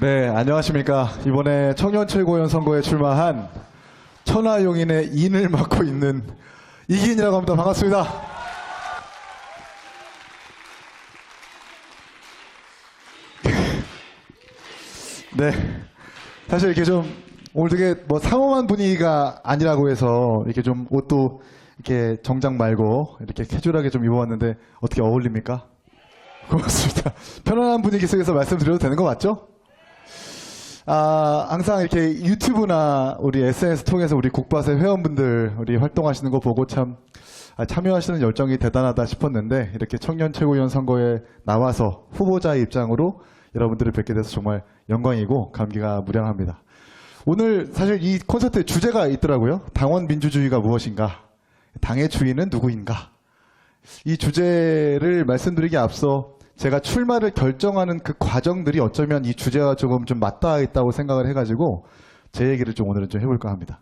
네, 안녕하십니까. 이번에 청년 최고위원 선거에 출마한 천하용인의 인을 맡고 있는 이기인이라고 합니다. 반갑습니다. 네. 사실 이렇게 좀 오늘 되게 뭐 상엄한 분위기가 아니라고 해서 이렇게 좀 옷도 이렇게 정장 말고 이렇게 캐주얼하게 좀 입어봤는데 어떻게 어울립니까? 고맙습니다. 편안한 분위기 속에서 말씀드려도 되는 거 맞죠? 아, 항상 이렇게 유튜브나 우리 SNS 통해서 우리 국바세 회원분들 우리 활동하시는 거 보고 참 아, 참여하시는 열정이 대단하다 싶었는데 이렇게 청년 최고위원 선거에 나와서 후보자의 입장으로 여러분들을 뵙게 돼서 정말 영광이고 감기가 무량합니다. 오늘 사실 이 콘서트의 주제가 있더라고요. 당원 민주주의가 무엇인가? 당의 주인은 누구인가? 이 주제를 말씀드리기 앞서 제가 출마를 결정하는 그 과정들이 어쩌면 이 주제와 조금 좀 맞닿아 있다고 생각을 해가지고 제 얘기를 좀 오늘은 좀 해볼까 합니다.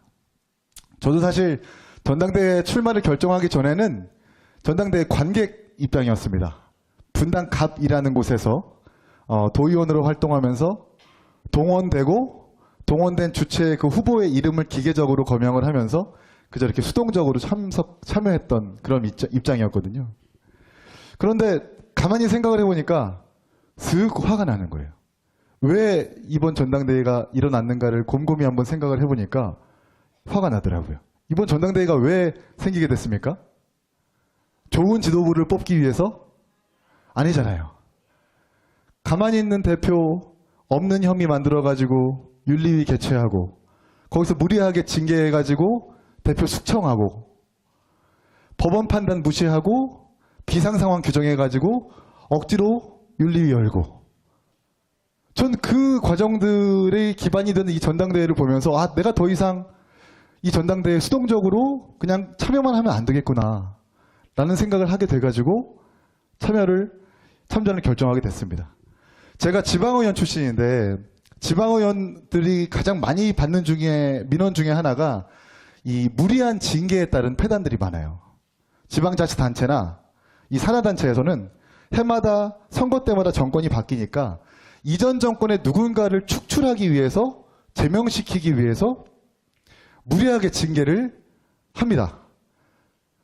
저도 사실 전당대회 출마를 결정하기 전에는 전당대회 관객 입장이었습니다. 분당 갑이라는 곳에서 어, 도의원으로 활동하면서 동원되고 동원된 주체의 그 후보의 이름을 기계적으로 거명을 하면서 그저 이렇게 수동적으로 참석 참여했던 그런 입장, 입장이었거든요. 그런데 가만히 생각을 해보니까 슥 화가 나는 거예요. 왜 이번 전당대회가 일어났는가를 곰곰이 한번 생각을 해보니까 화가 나더라고요. 이번 전당대회가 왜 생기게 됐습니까? 좋은 지도부를 뽑기 위해서? 아니잖아요. 가만히 있는 대표 없는 혐의 만들어가지고 윤리위 개최하고 거기서 무리하게 징계해가지고 대표 숙청하고 법원 판단 무시하고 비상 상황 규정해 가지고 억지로 윤리위 열고 전 그 과정들의 기반이 되는 이 전당대회를 보면서 아 내가 더 이상 이 전당대회에 수동적으로 그냥 참여만 하면 안 되겠구나 라는 생각을 하게 돼 가지고 참여를 참전을 결정하게 됐습니다. 제가 지방의원 출신인데 지방의원들이 가장 많이 받는 중에 민원 중에 하나가 이 무리한 징계에 따른 폐단들이 많아요. 지방자치단체나 이 산하단체에서는 해마다 선거 때마다 정권이 바뀌니까 이전 정권의 누군가를 축출하기 위해서 제명시키기 위해서 무리하게 징계를 합니다.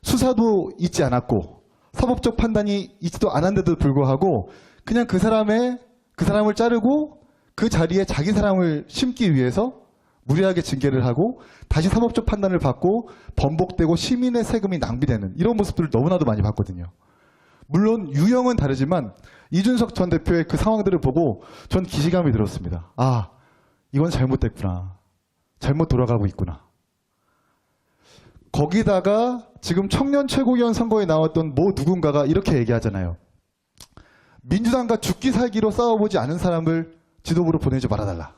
수사도 있지 않았고 사법적 판단이 있지도 않았는데도 불구하고 그냥 그 사람의 그 사람을 자르고 그 자리에 자기 사람을 심기 위해서 무리하게 징계를 하고 다시 사법적 판단을 받고 번복되고 시민의 세금이 낭비되는 이런 모습들을 너무나도 많이 봤거든요. 물론 유형은 다르지만 이준석 전 대표의 그 상황들을 보고 전 기시감이 들었습니다. 아, 이건 잘못됐구나. 잘못 돌아가고 있구나. 거기다가 지금 청년 최고위원 선거에 나왔던 뭐 누군가가 이렇게 얘기하잖아요. 민주당과 죽기 살기로 싸워보지 않은 사람을 지도부로 보내지 말아달라.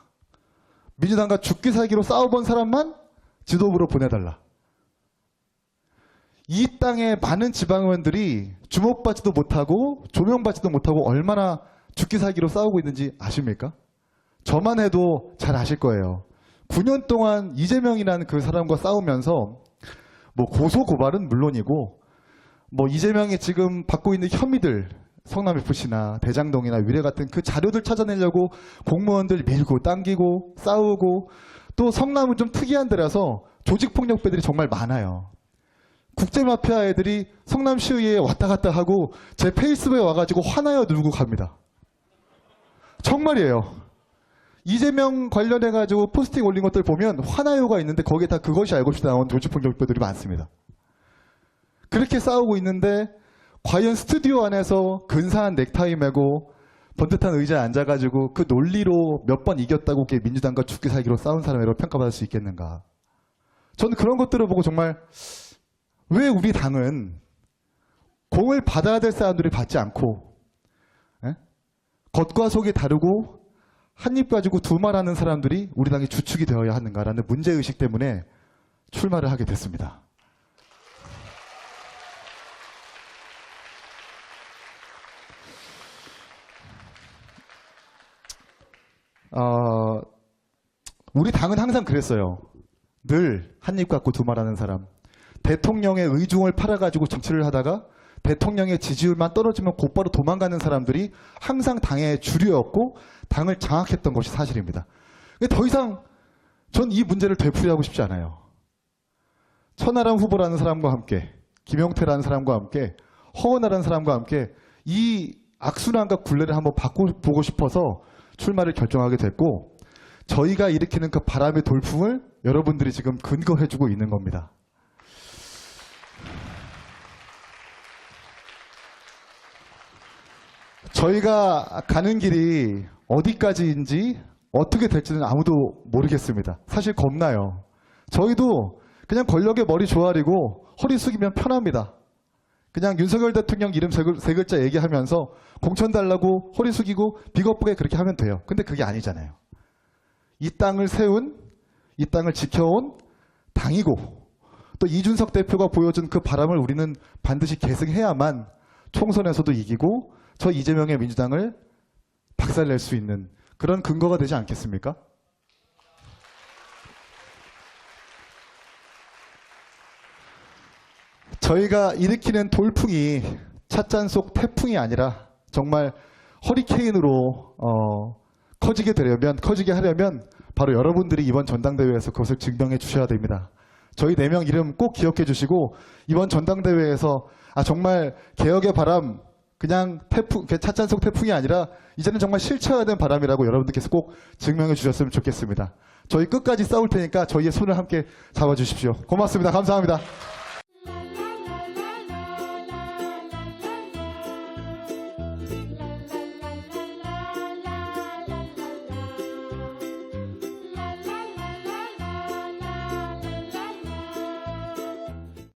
민주당과 죽기 살기로 싸워본 사람만 지도부로 보내달라. 이 땅의 많은 지방의원들이 주목받지도 못하고 조명받지도 못하고 얼마나 죽기 살기로 싸우고 있는지 아십니까? 저만 해도 잘 아실 거예요. 9년 동안 이재명이라는 그 사람과 싸우면서 뭐 고소 고발은 물론이고 뭐 이재명이 지금 받고 있는 혐의들 성남 FC나 대장동이나 위례 같은 그 자료들 찾아내려고 공무원들 밀고 당기고 싸우고 또 성남은 좀 특이한 데라서 조직폭력배들이 정말 많아요. 국제마피아 애들이 성남시의회에 왔다 갔다 하고 제 페이스북에 와가지고 화나요 누르고 갑니다. 정말이에요. 이재명 관련해가지고 포스팅 올린 것들 보면 화나요가 있는데 거기에 다 그것이 알고 싶다 나온 조직폭력배들이 많습니다. 그렇게 싸우고 있는데 과연 스튜디오 안에서 근사한 넥타이 메고 번듯한 의자에 앉아가지고 그 논리로 몇 번 이겼다고 민주당과 죽기 살기로 싸운 사람이라고 평가받을 수 있겠는가. 저는 그런 것들을 보고 정말 왜 우리 당은 공을 받아야 될 사람들이 받지 않고 예? 겉과 속이 다르고 한 입 가지고 두 말하는 사람들이 우리 당의 주축이 되어야 하는가라는 문제의식 때문에 출마를 하게 됐습니다. 어, 우리 당은 항상 그랬어요. 늘 한 입 갖고 두 말하는 사람. 대통령의 의중을 팔아가지고 정치를 하다가 대통령의 지지율만 떨어지면 곧바로 도망가는 사람들이 항상 당의 주류였고 당을 장악했던 것이 사실입니다. 더 이상 전 이 문제를 되풀이하고 싶지 않아요. 천하람 후보라는 사람과 함께 김용태라는 사람과 함께 허은하라는 사람과 함께 이 악순환과 굴레를 한번 바꿔보고 싶어서 출마를 결정하게 됐고 저희가 일으키는 그 바람의 돌풍을 여러분들이 지금 근거해주고 있는 겁니다. 저희가 가는 길이 어디까지인지 어떻게 될지는 아무도 모르겠습니다. 사실 겁나요. 저희도 그냥 권력의 머리 조아리고 허리 숙이면 편합니다. 그냥 윤석열 대통령 이름 세, 글- 세 글자 얘기하면서 공천 달라고 허리 숙이고 비겁하게 그렇게 하면 돼요. 근데 그게 아니잖아요. 이 땅을 세운, 이 땅을 지켜온 당이고 또 이준석 대표가 보여준 그 바람을 우리는 반드시 계승해야만 총선에서도 이기고 저 이재명의 민주당을 박살낼 수 있는 그런 근거가 되지 않겠습니까? 저희가 일으키는 돌풍이 찻잔 속 태풍이 아니라 정말 허리케인으로 어, 커지게 되려면 커지게 하려면 바로 여러분들이 이번 전당대회에서 그것을 증명해 주셔야 됩니다. 저희 네 명 이름 꼭 기억해 주시고 이번 전당대회에서 아 정말 개혁의 바람 그냥 태풍 그 찻잔 속 태풍이 아니라 이제는 정말 실체화된 바람이라고 여러분들께서 꼭 증명해 주셨으면 좋겠습니다. 저희 끝까지 싸울 테니까 저희의 손을 함께 잡아 주십시오. 고맙습니다. 감사합니다.